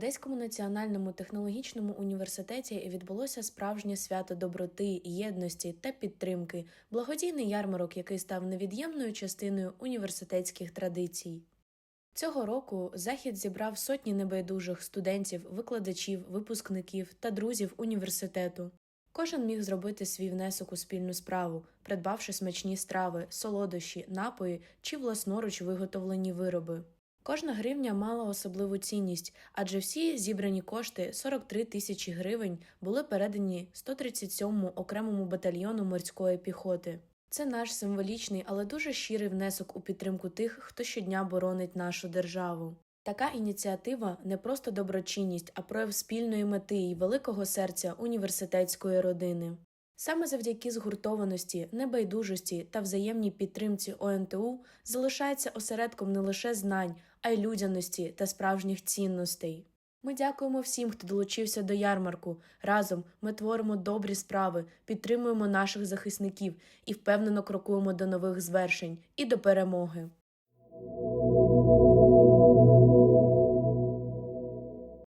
Одеському національному технологічному університеті відбулося справжнє свято доброти, єдності та підтримки, благодійний ярмарок, який став невід'ємною частиною університетських традицій. Цього року захід зібрав сотні небайдужих студентів, викладачів, випускників та друзів університету. Кожен міг зробити свій внесок у спільну справу, придбавши смачні страви, солодощі, напої чи власноруч виготовлені вироби. Кожна гривня мала особливу цінність, адже всі зібрані кошти 43 тисячі гривень були передані 137-му окремому батальйону морської піхоти. Це наш символічний, але дуже щирий внесок у підтримку тих, хто щодня боронить нашу державу. Така ініціатива не просто доброчинність, а прояв спільної мети і великого серця університетської родини. Саме завдяки згуртованості, небайдужості та взаємній підтримці ОНТУ залишається осередком не лише знань, а й людяності та справжніх цінностей. Ми дякуємо всім, хто долучився до ярмарку. Разом ми творимо добрі справи, підтримуємо наших захисників і впевнено крокуємо до нових звершень і до перемоги.